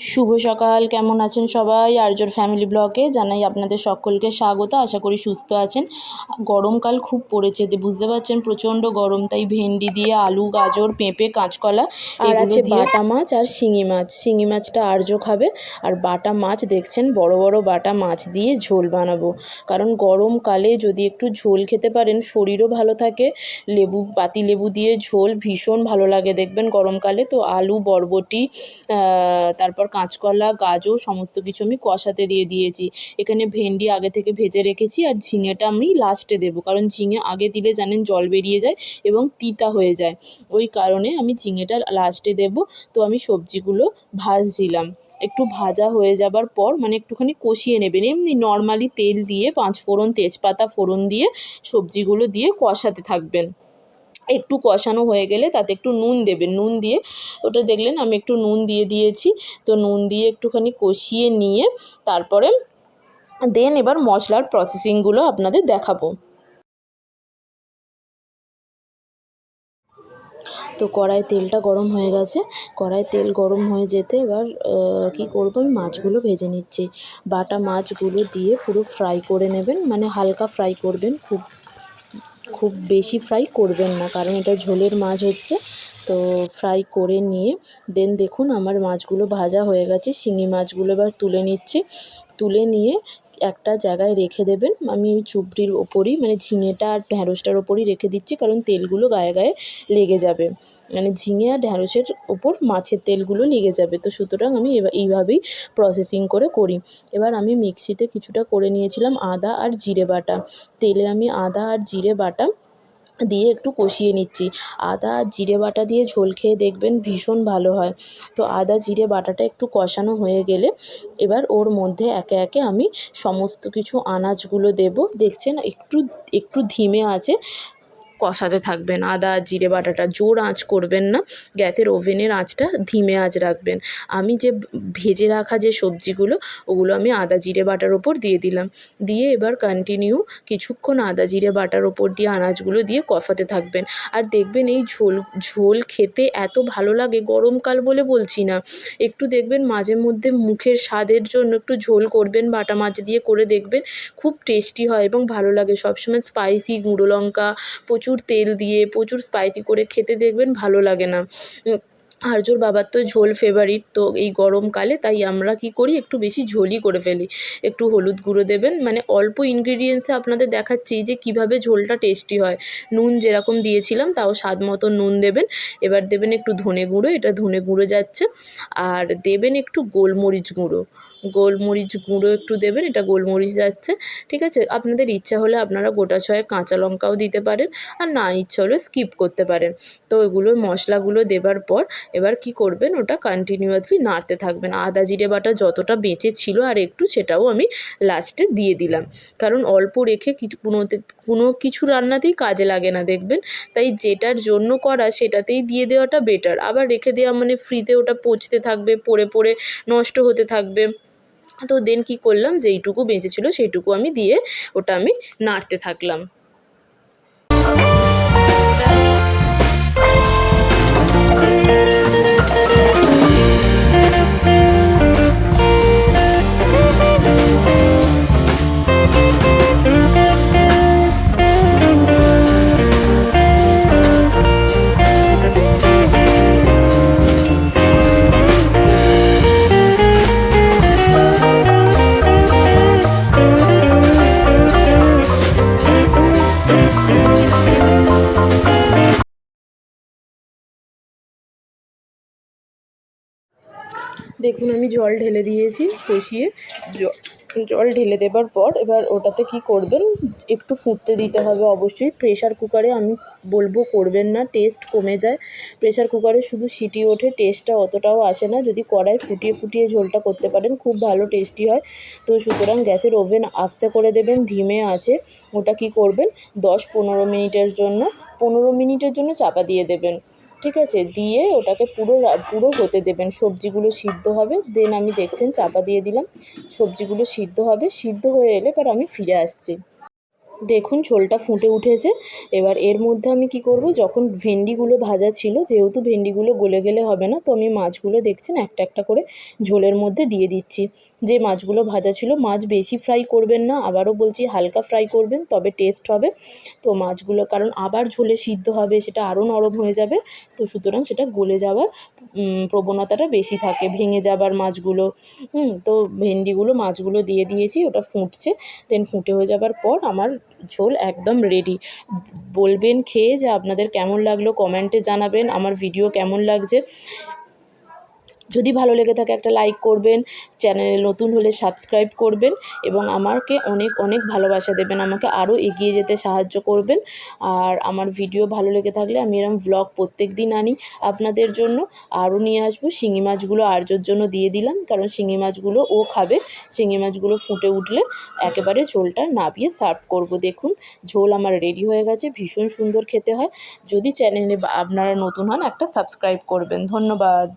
শুভ সকাল কেমন আছেন সবাই? আর্যর ফ্যামিলি ব্লগে জানাই আপনাদের সকলকে স্বাগত। আশা করি সুস্থ আছেন। গরমকাল খুব পড়েছে বুঝতে পারছেন প্রচণ্ড গরম। তাই ভেন্ডি দিয়ে আলু গাজর পেঁপে কাঁচকলা আর আছে বাটা মাছ আর শিঙি মাছ। শিঙি মাছটা আর্য খাবে। আর বাটা মাছ দেখছেন বড় বড় বাটা মাছ দিয়ে ঝোল বানাবো। কারণ গরমকালে যদি একটু ঝোল খেতে পারেন শরীরও ভালো থাকে। লেবু পাতি লেবু দিয়ে ঝোল ভীষণ ভালো লাগে। দেখবেন গরমকালে তো আলু বরবটি তারপর কাঁচকলা, গাজর, সমস্ত কিছু আমি কষাতে দিয়ে দিয়েছি। এখানে ভেন্ডি আগে থেকে ভেজে রেখেছি আর ঝিঙেটা আমি লাস্টে দেবো। কারণ ঝিঙে আগে দিলে জানেন জল বেরিয়ে যায় এবং তিতা হয়ে যায়। ওই কারণে আমি ঝিঙেটা লাস্টে দেবো। তো আমি সবজিগুলো ভাজছিলাম। একটু ভাজা হয়ে যাবার পর মানে একটুখানি কষিয়ে নেবেন। এমনি নর্মালি তেল দিয়ে পাঁচ ফোড়ন তেজপাতা ফোড়ন দিয়ে সবজিগুলো দিয়ে কষাতে থাকবেন। একটু কষানো হয়ে গেলে তাতে একটু নুন দেবেন, নুন দিয়ে। ওটা দেখলেন আমি একটু নুন দিয়ে দিয়েছি। তো নুন দিয়ে একটুখানি কষিয়ে নিয়ে তারপরে দেন এবার মশলার প্রসেসিংগুলো আপনাদের দেখাবো। তো কড়াই তেলটা গরম হয়ে গেছে। কড়াই তেল গরম হয়ে যেতে এবার কি করব আমি? মাছগুলো ভেজে নিচ্ছি। বাটা মাছগুলো দিয়ে পুরো ফ্রাই করে নেবেন। মানে হালকা ফ্রাই করবেন। খুব খুব বেশি ফ্রাই করবেন না, কারণ এটা ঝোলের মাছ হচ্ছে। তো ফ্রাই করে নিয়ে দেন দেখুন আমার মাছগুলো ভাজা হয়ে গেছে, শিঙি মাছগুলো এবার তুলে নিচ্ছি। তুলে নিয়ে একটা জায়গায় রেখে দেবেন। আমি ওই চুবড়ির ওপরই মানে ঝিঙেটা আর ঢ্যাঁড়সটার ওপরই রেখে দিচ্ছি, কারণ তেলগুলো গায়ে গায়ে লেগে যাবে। মানে ঝিঙে আর ঢ্যাঁড়সের ওপর মাছের তেলগুলো লেগে যাবে। তো সুতরাং আমি এইভাবেই প্রসেসিং করে করি। এবার আমি মিক্সিতে কিছুটা করে নিয়েছিলাম আদা আর জিরে বাটা। তেলে আমি আদা আর জিরে বাটা দিয়ে একটু কষিয়ে নিচ্ছি। আদা আর জিরে বাটা দিয়ে ঝোল খেয়ে দেখবেন ভীষণ ভালো হয়। তো আদা, জিরে, বাটাটা একটু কষানো হয়ে গেলে এবার ওর মধ্যে একে একে আমি সমস্ত কিছু আনাজগুলো দেব। দেখছেন একটু একটু ধিমে আছে। কষাতে থাকবেন। আদা, জিরে বাটাটা জোর আঁচ করবেন না। গ্যাসের ওভেনের আঁচটা ধিমে আঁচ রাখবেন। আমি যে ভেজে রাখা যে সবজিগুলো, ওগুলো আমি আদা, জিরে বাটার ওপর দিয়ে দিলাম। দিয়ে এবার কন্টিনিউ কিছুক্ষণ আদা, জিরে বাটার ওপর দিয়ে আনাজগুলো দিয়ে কষাতে থাকবেন। আর দেখবেন এই ঝোল ঝোল খেতে এত ভালো লাগে গরমকাল বলে বলছি না। একটু দেখবেন মাঝে মধ্যে মুখের স্বাদের জন্য একটু ঝোল করবেন, বাটা মাছ দিয়ে করে দেখবেন। খুব টেস্টি হয় এবং ভালো লাগে। সবসময় স্পাইসি গুঁড়ো লঙ্কা, প্রচুর তেল দিয়ে, প্রচুর স্পাইসি করে খেতে দেখবেন ভালো লাগে না। আর্যর বাবার তো ঝোল ফেভারিট তো এই গরমকালে তাই আমরা কি করি? একটু বেশি ঝোলই করে ফেলি। একটু হলুদ গুঁড়ো দেবেন মানে অল্প ইনগ্রিডিয়েন্টসে আপনাদের দেখাচ্ছি যে কীভাবে ঝোলটা টেস্টি হয়। নুন যেরকম দিয়েছিলাম, তাও স্বাদ মতো নুন দেবেন। এবার দেবেন একটু ধনে গুঁড়ো, এটা ধনে গুঁড়ো যাচ্ছে। আর দেবেন একটু গোলমরিচ গুঁড়ো। গোলমরিচ গুঁড়ো একটু দেবেন, এটা গোলমরিচ যাচ্ছে, ঠিক আছে? আপনাদের ইচ্ছা হলে আপনারা গোটা ছয়েক কাঁচা লঙ্কাও দিতে পারেন, আর না ইচ্ছা হলে স্কিপ করতে পারেন। তো এগুলো মশলাগুলো দেবার পর এবার কি করবেন, ওটা কন্টিনিউয়াসলি নাড়তে থাকবেন। আদা, জিরে বাটা যতটা বেঁচে ছিল আর একটু সেটাও আমি লাস্টে দিয়ে দিলাম। কারণ অল্প রেখে কিছু কোনোতে, কোনো কিছু রান্নাতেই কাজে লাগে না, দেখবেন? তাই যেটার জন্য করা সেটাতেই দিয়ে দেওয়াটা বেটার আবার রেখে দেওয়া মানে ফ্রিতে ওটা পচতে থাকবে, পড়ে পড়ে নষ্ট হতে থাকবে। তো দেন কী করলাম? যেইটুকু বেঁচেছিলো সেইটুকু আমি দিয়ে ওটা আমি নাড়তে থাকলাম। দেখুন, আমি জল ঢেলে দিয়েছি কষিয়ে। জল ঢেলে দেবার পর এবার ওটাতে কি করবেন? একটু ফুটতে দিতে হবে অবশ্যই। প্রেশার কুকারে আমি বলব করবেন না, টেস্ট কমে যায়। প্রেশার কুকারে শুধু সিটি ওঠে, টেস্টটা অতটাও আসে না। যদি কড়াই ফুটিয়ে ফুটিয়ে ঝোলটা করতে পারেন, খুব ভালো টেস্টি হয়। তো সুতরাং গ্যাসের ওভেন আস্তে করে দেবেন, ধিমে আছে। ওটা কি করবেন? দশ পনেরো মিনিটের জন্য, পনেরো মিনিটের জন্য চাপা দিয়ে দেবেন। ঠিক আছে, দিয়ে ওটাকে পুরো পুরো হতে দেবেন। সবজিগুলো সিদ্ধ হবে। দেন আমি দেখছেন, চাপা দিয়ে দিলাম। সবজিগুলো সিদ্ধ হবে। সিদ্ধ হয়ে এলে পর আমি ফিরে আসছি। দেখুন, ঝোলটা ফুটে উঠেছে। এবার এর মধ্যে আমি কি করব, যখন ভেন্ডিগুলো ভাজা ছিল, যেহেতু ভেন্ডিগুলো গলে গেলে হবে না, তো আমি মাছগুলো দেখছেন, একটা একটা করে ঝোলের মধ্যে দিয়ে দিচ্ছি। যে মাছগুলো ভাজা ছিল, মাছ বেশি ফ্রাই করবেন না, আবারও বলছি হালকা ফ্রাই করবেন, তবে টেস্ট হবে। তো মাছগুলো, কারণ আবার ঝোলে সিদ্ধ হবে, সেটা আরও নরম হয়ে যাবে, তো সুতরাং সেটা গলে যাওয়ার প্রবণতাটা বেশি থাকে। ভেঙে যাবার মাছগুলো, হুম, তো ভেন্ডিগুলো মাছগুলো দিয়ে দিয়েছি, ওটা ফুটছে। দেন ফুটে হয়ে যাবার পর আমার ঝোল একদম রেডি বলবেন খেয়ে যে আপনাদের কেমন লাগল কমেন্টে জানাবেন। আমার ভিডিও কেমন লাগছে? যদি ভালো লেগে থাকে একটা লাইক করবেন চ্যানেলে নতুন হলে সাবস্ক্রাইব করবেন এবং আমাকে অনেক অনেক ভালোবাসা দেবেন, আমাকে আরও এগিয়ে যেতে সাহায্য করবেন। আর আমার ভিডিও ভালো লেগে থাকলে আমি এরম ভ্লগ প্রত্যেক দিন আনি আপনাদের জন্য। আরও নিয়ে আসব, শিঙি মাছগুলো আর্যর জন্য দিয়ে দিলাম, কারণ শিঙি মাছগুলো ও খাবে। শিঙি মাছগুলো ফুটে উঠলে একেবারে ঝোলটা নাবিয়ে সার্ভ করব। দেখুন, ঝোল আমার রেডি হয়ে গেছে, ভীষণ সুন্দর খেতে হয়। যদি চ্যানেলে আপনারা নতুন হন, একটা সাবস্ক্রাইব করবেন। ধন্যবাদ।